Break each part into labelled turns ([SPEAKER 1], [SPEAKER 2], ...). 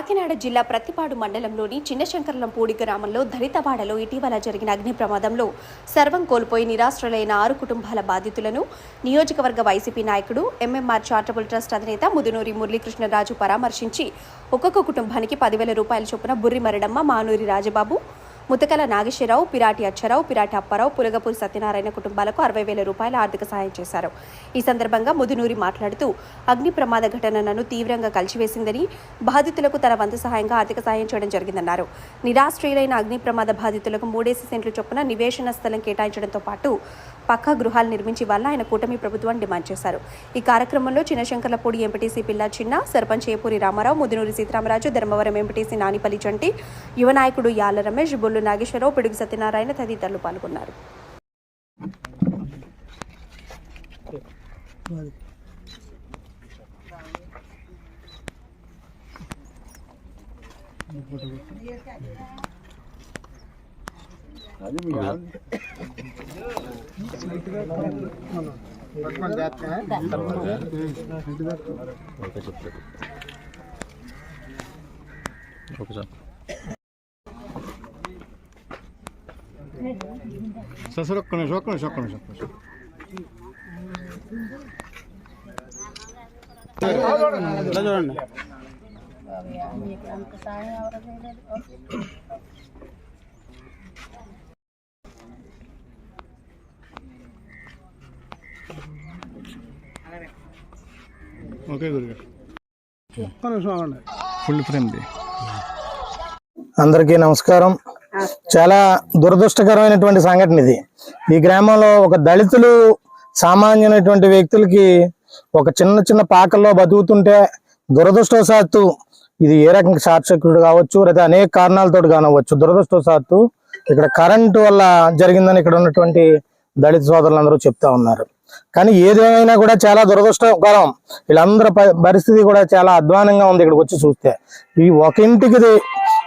[SPEAKER 1] కాకినాడ జిల్లా ప్రతిపాడు మండలంలోని చిన్నశంకర్లంపూడి గ్రామంలో దళితవాడలో ఇటీవల జరిగిన అగ్ని ప్రమాదంలో సర్వం కోల్పోయి నిరాశ్రులైన ఆరు కుటుంబాల బాధితులను నియోజకవర్గ వైసీపీ నాయకుడు ఎంఎంఆర్ చారిటబుల్ ట్రస్ట్ అధినేత ముదునూరి మురళీకృష్ణరాజు పరామర్శించి ఒక్కొక్క కుటుంబానికి పదివేల రూపాయల చొప్పున బుర్రి మరడమ్మ మానూరి రాజబాబు ముతకల నాగేశ్వరరావు పిరాటి అచ్చారావు పిరాటి అప్పారావు పులగపూరి సత్యనారాయణ కుటుంబాలకు అరవై వేల రూపాయల ఆర్థిక సహాయం చేశారు. ఈ సందర్భంగా ముదునూరి మాట్లాడుతూ అగ్ని ప్రమాద ఘటన నన్ను తీవ్రంగా కలిచివేసిందని బాధితులకు తన వంతు సహాయంగా ఆర్థిక సహాయం చేయడం జరిగిందన్నారు. నిరాశ్రయులైన అగ్ని ప్రమాద బాధితులకు మూడేసి సెంట్లు చొప్పున నివేశన స్థలం కేటాయించడంతో పాటు పక్కా గృహాలు నిర్మించి వల్ల ఆయన కూటమి ప్రభుత్వాన్ని డిమాండ్ చేశారు. ఈ కార్యక్రమంలో చిన్నశంకర్లపూడి ఎంపీటీసీ పిల్ల చిన్న సర్పంచ్ ఏపూరి రామారావు ముదినూరి సీతారామరాజు ధర్మవరం ఎంపీటీసీ నానిపల్లి చంటి యువ నాయకుడు యాల రమేష్ బొల్లు నాగేశ్వరరావు పిడుగు సత్యనారాయణ తదితరులు పాల్గొన్నారు.
[SPEAKER 2] Sir sir. ఒక్క నిమిషం ఒక్క నిమిషం ఒక్క నిమిషం
[SPEAKER 3] చూడండి.
[SPEAKER 2] ఓకే గురుగారు. ఒక్క నిమిషం అవ్వండి ఫుల్ ఫ్రేమ్ది
[SPEAKER 4] అందరికీ నమస్కారం. చాలా దురదృష్టకరమైనటువంటి సంఘటన ఇది. ఈ గ్రామంలో ఒక దళితులు సామాన్యమైనటువంటి వ్యక్తులకి ఒక చిన్న చిన్న పాకల్లో బతుకుతుంటే దురదృష్టవశాత్తు ఇది ఏ రకంగా సర్క్యూట్ కావచ్చు లేదా అనేక కారణాలతో కానవచ్చు దురదృష్టవశాత్తు ఇక్కడ కరెంటు వల్ల జరిగిందని ఇక్కడ ఉన్నటువంటి దళిత సోదరులందరూ చెప్తా ఉన్నారు. కానీ ఏదేమైనా కూడా చాలా దురదృష్టకరం. వీళ్ళందరి పరిస్థితి కూడా చాలా అధ్వానంగా ఉంది ఇక్కడికి వచ్చి చూస్తే. ఈ ఒకంటికి ఇది-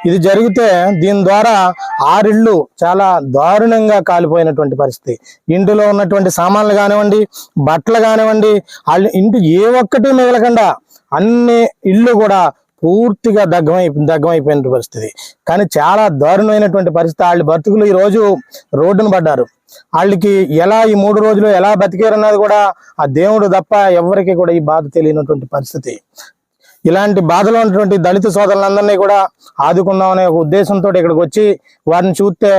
[SPEAKER 4] ఇది జరిగితే దీని ద్వారా ఆరిళ్ళు చాలా దారుణంగా కాలిపోయినటువంటి పరిస్థితి. ఇంటిలో ఉన్నటువంటి సామాన్లు కానివ్వండి బట్టలు కానివ్వండి వాళ్ళ ఇంటి ఏ ఒక్కటి మిగలకుండా అన్ని ఇళ్ళు కూడా పూర్తిగా దగ్గమై దగ్గమైపోయిన పరిస్థితి. కానీ చాలా దారుణమైనటువంటి పరిస్థితి. వాళ్ళ బతుకులు ఈ రోజు రోడ్డున పడ్డారు. వాళ్ళకి ఎలా ఈ మూడు రోజులు ఎలా బతికారన్నది కూడా ఆ దేవుడు తప్ప ఎవరికి కూడా ఈ బాధ తెలియనటువంటి పరిస్థితి. ఇలాంటి బాధలో ఉన్నటువంటి దళిత సోదరులందరినీ కూడా ఆదుకుందామనే ఒక ఉద్దేశంతో ఇక్కడికి వచ్చి వారిని చూస్తే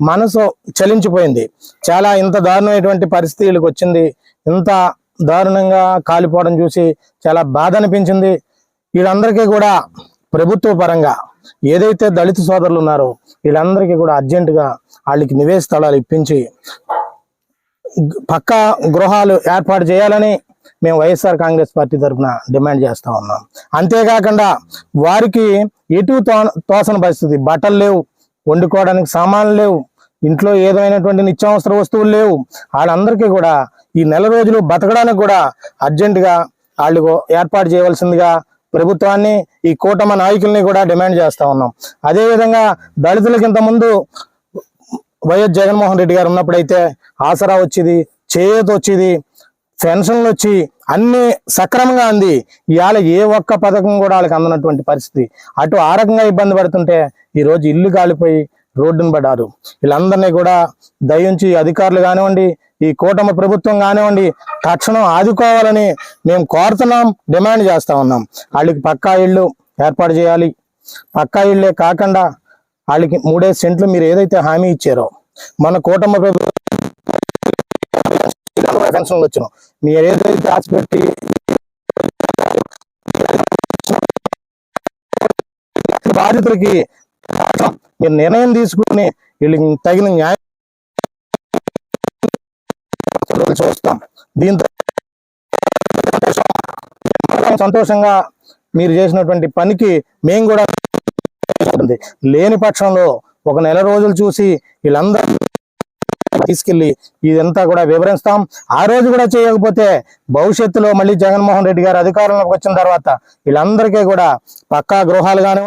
[SPEAKER 4] మనసు చలించిపోయింది. చాలా ఇంత దారుణమైనటువంటి పరిస్థితి వచ్చింది. ఇంత దారుణంగా కాలిపోవడం చూసి చాలా బాధ అనిపించింది. వీళ్ళందరికీ కూడా ప్రభుత్వ పరంగా ఏదైతే దళిత సోదరులు ఉన్నారో వీళ్ళందరికీ కూడా అర్జెంటుగా వాళ్ళకి నివేశ స్థలాలు ఇప్పించి పక్కా గృహాలు ఏర్పాటు చేయాలని మేము వైఎస్ఆర్ కాంగ్రెస్ పార్టీ తరఫున డిమాండ్ చేస్తూ ఉన్నాం. అంతేకాకుండా వారికి ఎటు తో- పరిస్థితి. బట్టలు లేవు వండుకోవడానికి సామాన్లు లేవు ఇంట్లో ఏదైనటువంటి నిత్యావసర వస్తువులు లేవు. వాళ్ళందరికీ కూడా ఈ నెల రోజులు బతకడానికి కూడా అర్జెంటుగా వాళ్ళు ఏర్పాటు చేయవలసిందిగా ప్రభుత్వాన్ని ఈ కూటమి నాయకుల్ని కూడా డిమాండ్ చేస్తా ఉన్నాం. అదేవిధంగా దళితులకి ఇంత ముందు వైఎస్ జగన్మోహన్ రెడ్డి గారు ఉన్నప్పుడైతే ఆసరా వచ్చేది చేయూత వచ్చేది పెన్షన్లు వచ్చి అన్ని సక్రమంగా అంది. ఇవాళ ఏ ఒక్క పథకం కూడా వాళ్ళకి అందనటువంటి పరిస్థితి. అటు ఆ రకంగా ఇబ్బంది పడుతుంటే ఈ రోజు ఇల్లు కాలిపోయి రోడ్డును పడ్డారు. వీళ్ళందరినీ కూడా దయించి అధికారులు కానివ్వండి ఈ కూటమి ప్రభుత్వం కానివ్వండి తక్షణం ఆదుకోవాలని మేము కోరుతున్నాం డిమాండ్ చేస్తా ఉన్నాం. వాళ్ళకి పక్కా ఇళ్ళు ఏర్పాటు చేయాలి. పక్కా ఇళ్ళే కాకుండా వాళ్ళకి మూడే సెంట్లు మీరు ఏదైతే హామీ ఇచ్చారో మన కూటమి ప్రభుత్వం పెన్షన్లు వచ్చిన మీరు ఏదైతే దాచిపెట్టి పెట్టి బాధితులకి మీరు నిర్ణయం తీసుకుని వీళ్ళకి తగిన న్యాయం చూస్తాం దీంతో సంతోషంగా మీరు చేసినటువంటి పనికి మేము కూడా లేని పక్షంలో ఒక నెల రోజులు చూసి వీళ్ళందరూ తీసుకెళ్ళి ఇదంతా కూడా వివరిస్తాం. ఆ రోజు కూడా చేయకపోతే భవిష్యత్తులో మళ్ళీ జగన్మోహన్ రెడ్డి గారు అధికారంలోకి వచ్చిన తర్వాత వీళ్ళందరికీ కూడా పక్కా గృహాలు కానీ